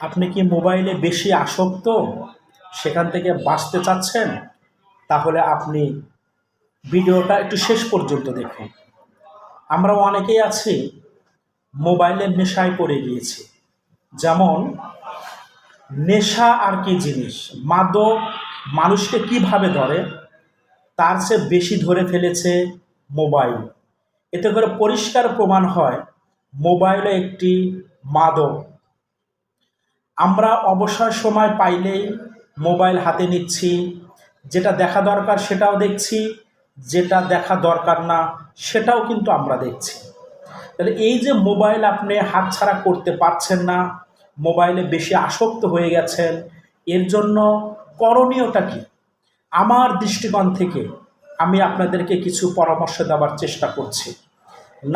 আপনি কি মোবাইলে বেশি আসক্ত? সেখান থেকে বাঁচতে চাচ্ছেন? তাহলে আপনি ভিডিওটা একটু শেষ পর্যন্ত দেখুন। আমরা অনেকেই আছি, মোবাইলের নেশায় পড়ে গিয়েছি। যেমন, নেশা আর কি জিনিস? মাদক মানুষকে কীভাবে ধরে? তার চেয়ে বেশি ধরে ফেলেছে মোবাইল। এতে করে পরিষ্কার প্রমাণ হয়, মোবাইলে একটি মাদক আমরা অবসর সময় পাইলেই মোবাইল হাতে নিচ্ছি, যেটা দেখা দরকার সেটাও দেখছি, যেটা দেখা দরকার না সেটাও কিন্তু আমরা দেখছি। তাহলে এই যে মোবাইল আপনি হাতছাড়া করতে পারছেন না, মোবাইলে বেশি আসক্ত হয়ে গেছেন, এর জন্য করণীয়টা কি? আমার দৃষ্টিকোণ থেকে আমি আপনাদেরকে কিছু পরামর্শ দেওয়ার চেষ্টা করছি।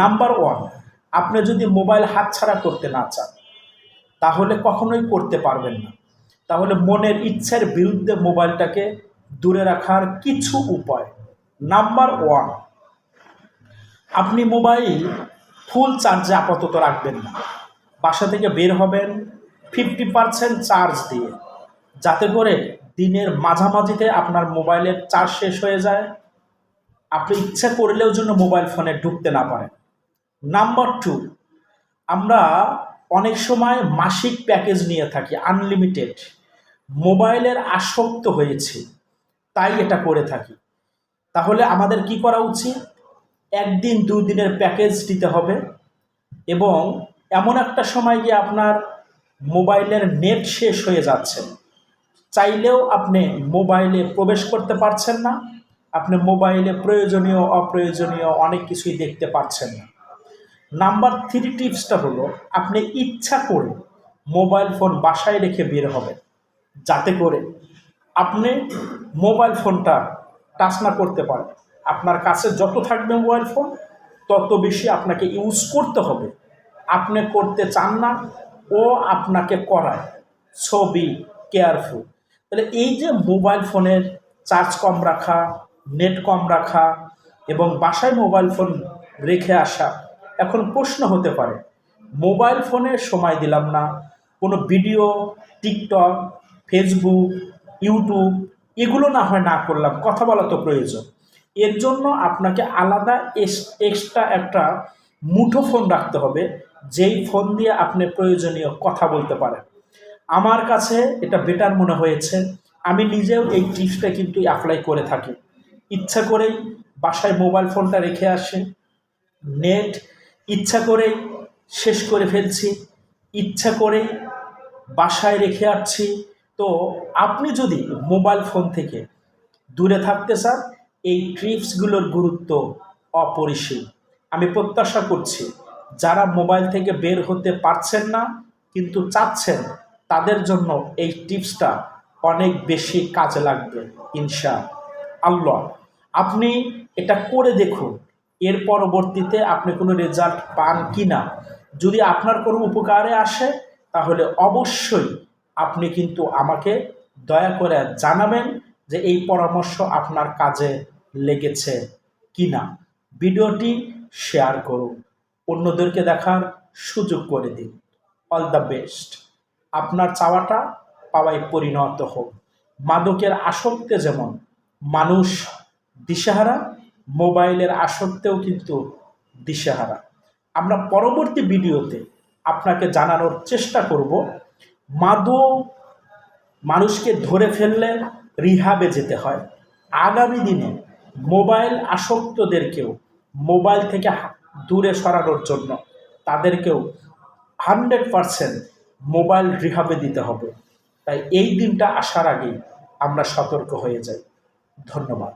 নাম্বার ওয়ান, আপনি যদি মোবাইল হাতছাড়া করতে না চান তাহলে কখনোই করতে পারবেন না। তাহলে মনের ইচ্ছার বিরুদ্ধে মোবাইলটাকে দূরে রাখার কিছু উপায়। নাম্বার ওয়ান, আপনি মোবাইল ফুল চার্জে আপাতত রাখবেন না। বাসা থেকে বের হবেন ফিফটি পারসেন্ট চার্জ দিয়ে। যাতে করে দিনের মাঝামাঝিতে আপনার মোবাইলের চার্জ শেষ হয়ে যায়। আপনি ইচ্ছে করলেও জন্য মোবাইল ফোনে ঢুকতে না পারেন। নাম্বার টু, আমরা অনেক সময় মাসিক প্যাকেজ নিয়ে থাকি আনলিমিটেড মোবাইলের আসক্ত হয়েছে, তাই এটা করে থাকি। তাহলে আমাদের কি করা উচিত? একদিন দুই দিনের প্যাকেজ দিতে হবে এবং এমন একটা সময় গিয়ে আপনার মোবাইলের নেট শেষ হয়ে যাচ্ছে। চাইলেও আপনি মোবাইলে প্রবেশ করতে পারছেন না, আপনি মোবাইলে প্রয়োজনীয়, অপ্রয়োজনীয় অনেক কিছুই দেখতে পাচ্ছেন না। নাম্বার থ্রি টিপসটা হলো, আপনি ইচ্ছা করে মোবাইল ফোন বাসায় রেখে বের হবেন। যাতে করে আপনি মোবাইল ফোনটা টাচ না করতে পারেন। আপনার কাছে যত থাকবে মোবাইল ফোন, তত বেশি আপনাকে ইউজ করতে হবে। আপনি করতে চান না, ও আপনাকে করায়। ছবি কেয়ারফুল তাহলে এই যে মোবাইল ফোনের চার্জ কম রাখা নেট কম রাখা এবং বাসায় মোবাইল ফোন রেখে আসা এখন প্রশ্ন হতে পারে, মোবাইল ফোনে সময় দিলাম না, কোনো ভিডিও, টিকটক, ফেসবুক, ইউটিউব, এগুলো না হয় না করলাম, কথা বলা তো প্রয়োজন। এর জন্য আপনাকে আলাদা এক্সট্রা একটা মুঠো ফোন রাখতে হবে, যেই ফোন দিয়ে আপনি প্রয়োজনীয় কথা বলতে পারেন। আমার কাছে এটা বেটার মনে হয়েছে, আমি নিজেও এই টিপসটা কিন্তু অ্যাপ্লাই করে থাকি। ইচ্ছা করেই বাসায় মোবাইল ফোনটা রেখে আসে নেট ইচ্ছা করেই শেষ করে ফেলছি, ইচ্ছা করেই বাসায় রেখে আসছি। তো আপনি যদি মোবাইল ফোন থেকে দূরে থাকতে চান, এই ট্রিপসগুলোর গুরুত্ব অপরিসীম। আমি প্রত্যাশা করছি, যারা মোবাইল থেকে বের হতে পারছেন না, কিন্তু চাচ্ছেন, তাদের জন্য এই টিপসটা অনেক বেশি কাজে লাগবে, ইনশা আল্লাহ। আপনি এটা করে দেখুন এর পরবর্তীতে আপনি কোনো রেজাল্ট পান কি না যদি আপনার কোনো উপকারে আসে, তাহলে অবশ্যই আপনি কিন্তু আমাকে দয়া করে জানাবেন যে এই পরামর্শ আপনার কাজে লেগেছে কি না ভিডিওটি শেয়ার করুন। অন্যদেরকে দেখার সুযোগ করে দিন। অল দ্য বেস্ট আপনার চাওয়াটা পাওয়ায় পরিণত হোক। মাদকের আসক্তে যেমন মানুষ দিশেহারা মোবাইলের আসক্তেও কিন্তু দিশেহারা। আমরা পরবর্তী ভিডিওতে আপনাকে জানানোর চেষ্টা করব মাদক মানুষকে ধরে ফেললে রিহাবে যেতে হয়। আগামী দিনে মোবাইল আসক্তদেরকেও মোবাইল থেকে দূরে সরানোর জন্য তাদেরকেও হান্ড্রেড পারসেন্ট মোবাইল রিহাবে দিতে হবে। তাই এই দিনটা আসার আগেই আমরা সতর্ক হয়ে যাই। ধন্যবাদ।